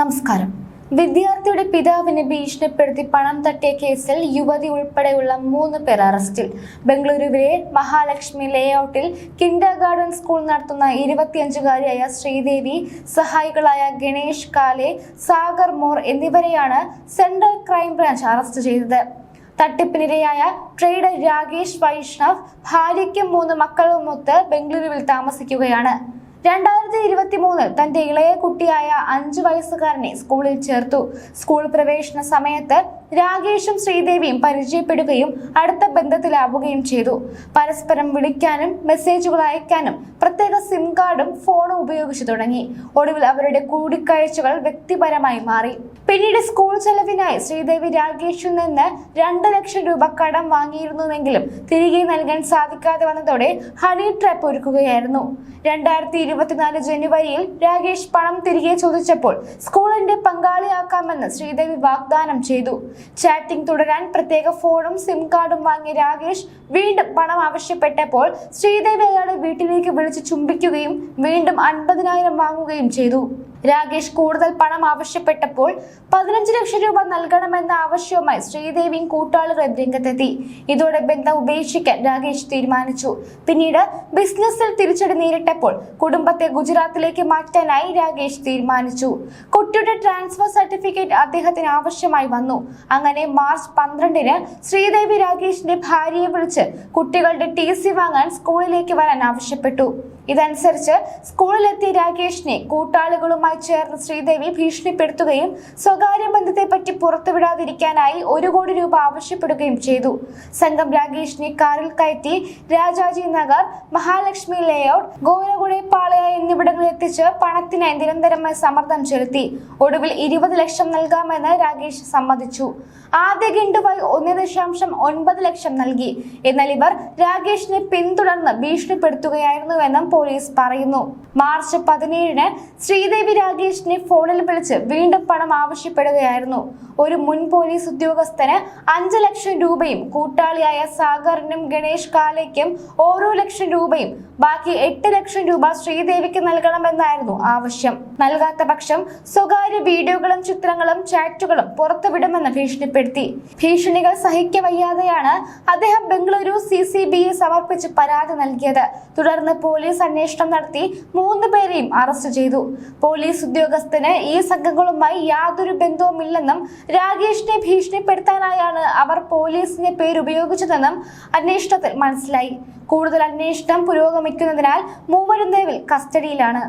നമസ്കാരം. വിദ്യാർത്ഥിയുടെ പിതാവിനെ ഭീഷണിപ്പെടുത്തി പണം തട്ടിയ കേസിൽ യുവതി ഉൾപ്പെടെയുള്ള മൂന്ന് പേർ അറസ്റ്റിൽ. ബംഗളൂരുവിലെ മഹാലക്ഷ്മി ലേഔട്ടിൽ കിൻഡർ ഗാർഡൻ സ്കൂൾ നടത്തുന്ന ഇരുപത്തിയഞ്ചുകാരിയായ ശ്രീദേവി സഹായികളായ ഗണേഷ് കാലെ സാഗർ മോർ എന്നിവരെയാണ് സെൻട്രൽ ക്രൈംബ്രാഞ്ച് അറസ്റ്റ് ചെയ്തത്. തട്ടിപ്പിനിരയായ ട്രേഡർ രാകേഷ് വൈഷ്ണവ് ഭാര്യയ്ക്കും മൂന്ന് മക്കളുമൊത്ത് ബംഗളൂരുവിൽ താമസിക്കുകയാണ്. രണ്ടായിരത്തി ഇരുപത്തി മൂന്നിൽ തന്റെ ഇളയ കുട്ടിയായ അഞ്ചു വയസ്സുകാരനെ സ്കൂളിൽ ചേർത്തു. സ്കൂൾ പ്രവേശന സമയത്ത് രാകേഷും ശ്രീദേവിയും പരിചയപ്പെടുകയും അടുത്ത ബന്ധത്തിലാവുകയും ചെയ്തു. പരസ്പരം വിളിക്കാനും മെസ്സേജുകൾ അയക്കാനും പ്രത്യേക സിം കാർഡും ഫോണും ഉപയോഗിച്ചു തുടങ്ങി. ഒടുവിൽ അവരുടെ കൂടിക്കാഴ്ചകൾ വ്യക്തിപരമായി മാറി. പിന്നീട് സ്കൂൾ ചെലവിനായി ശ്രീദേവി രാകേഷിൽ നിന്ന് രണ്ട് ലക്ഷം രൂപ കടം വാങ്ങിയിരുന്നുവെങ്കിലും തിരികെ നൽകാൻ സാധിക്കാതെ വന്നതോടെ ഹണി ട്രാപ്പ് ഒരുക്കുകയായിരുന്നു. രണ്ടായിരത്തി ഇരുപത്തിനാല് ജനുവരിയിൽ രാകേഷ് പണം തിരികെ ചോദിച്ചപ്പോൾ സ്കൂളിന്റെ പങ്കാളിയാക്കാമെന്ന് ശ്രീദേവി വാഗ്ദാനം ചെയ്തു. ചാറ്റിംഗ് തുടരാൻ പ്രത്യേക ഫോണും സിം കാർഡും വാങ്ങിയ രാകേഷ് വീണ്ടും പണം ആവശ്യപ്പെട്ടപ്പോൾ ശ്രീദേവി അയാളെ വീട്ടിലേക്ക് വിളിച്ച് ചുംബിക്കുകയും വീണ്ടും അൻപതിനായിരം വാങ്ങുകയും ചെയ്തു. രാകേഷ് കൂടുതൽ പണം ആവശ്യപ്പെട്ടപ്പോൾ പതിനഞ്ച് ലക്ഷം രൂപ നൽകണമെന്ന ആവശ്യവുമായി ശ്രീദേവിയും കൂട്ടാളികളും രംഗത്തെത്തി. ഇതോടെ ബന്ധം ഉപേക്ഷിക്കാൻ രാകേഷ് തീരുമാനിച്ചു. പിന്നീട് ബിസിനസ്സിൽ തിരിച്ചടി നേരിട്ടപ്പോൾ കുടുംബത്തെ ഗുജറാത്തിലേക്ക് മാറ്റാനായി രാകേഷ് തീരുമാനിച്ചു. കുട്ടിയുടെ ട്രാൻസ്ഫർ സർട്ടിഫിക്കറ്റ് അദ്ദേഹത്തിന് ആവശ്യമായി വന്നു. അങ്ങനെ മാർച്ച് പന്ത്രണ്ടിന് ശ്രീദേവി രാകേഷിന്റെ ഭാര്യയെ വിളിച്ച് കുട്ടികളുടെ ടി സി വാങ്ങാൻ സ്കൂളിലേക്ക് വരാൻ ആവശ്യപ്പെട്ടു. ഇതനുസരിച്ച് സ്കൂളിലെത്തിയ രാകേഷിനെ കൂട്ടാളികളുമായി ചേർന്ന് ശ്രീദേവി ഭീഷണിപ്പെടുത്തുകയും സ്വകാര്യ ബന്ധത്തെപ്പറ്റി പുറത്തുവിടാതിരിക്കാനായി ഒരു കോടി രൂപ ആവശ്യപ്പെടുകയും ചെയ്തു. സംഘം രാകേഷിനെ കാറിൽ കയറ്റി രാജാജി നഗർ മഹാലക്ഷ്മി ലേഔട്ട് ഗോരഗുഡെ പാളയ എന്നിവിടങ്ങളിൽ എത്തിച്ച് പണത്തിനായി നിരന്തരമായി സമ്മർദ്ദം ചെലുത്തി. ഒടുവിൽ ഇരുപത് ലക്ഷം നൽകാമെന്ന് രാകേഷ് സമ്മതിച്ചു. ആദ്യ ഗണ്ടുവായി ഒന്ന് ദശാംശം ഒൻപത് ലക്ഷം നൽകി. എന്നാൽ ഇവർ രാകേഷിനെ പിന്തുടർന്ന് ഭീഷണിപ്പെടുത്തുകയായിരുന്നുവെന്നും പോലീസ് പറയുന്നു. മാർച്ച് പതിനേഴിന് ശ്രീദേവി രാകേഷിനെ ഫോണിൽ വിളിച്ച് വീണ്ടും പണം ആവശ്യപ്പെടുകയായിരുന്നു. ഒരു മുൻ പോലീസ് ഉദ്യോഗസ്ഥന് അഞ്ച് ലക്ഷം രൂപയും കൂട്ടാളിയായ സാഗറിനും ഗണേഷ് കാലയ്ക്കും ഓരോ ലക്ഷം രൂപയും ബാക്കി എട്ട് ലക്ഷം രൂപ ശ്രീദേവിക്ക് നൽകണമെന്നായിരുന്നു ആവശ്യം. നൽകാത്ത പക്ഷം സ്വകാര്യ വീഡിയോകളും ചിത്രങ്ങളും ചാറ്റുകളും പുറത്തുവിടുമെന്ന് ഭീഷണിപ്പെടുത്തി. ഭീഷണികൾ സഹിക്കവയ്യാതെയാണ് അദ്ദേഹം ബംഗളൂരു സി സി ബിയെ സമർപ്പിച്ച് പരാതി നൽകിയത്. തുടർന്ന് പോലീസ് അന്വേഷണം നടത്തി മൂന്ന് പേരെയും അറസ്റ്റ് ചെയ്തു. പോലീസ് ഉദ്യോഗസ്ഥന് ഈ സംഘങ്ങളുമായി യാതൊരു ബന്ധവുമില്ലെന്നും രാകേഷിനെ ഭീഷണിപ്പെടുത്താനായാണ് അവർ പോലീസിന്റെ പേര് ഉപയോഗിച്ചതെന്നും അന്വേഷണത്തിൽ മനസ്സിലായി. കൂടുതൽ അന്വേഷണം പുരോഗമിക്കുന്നതിനാൽ മൂവരും നിലവിൽ കസ്റ്റഡിയിലാണ്.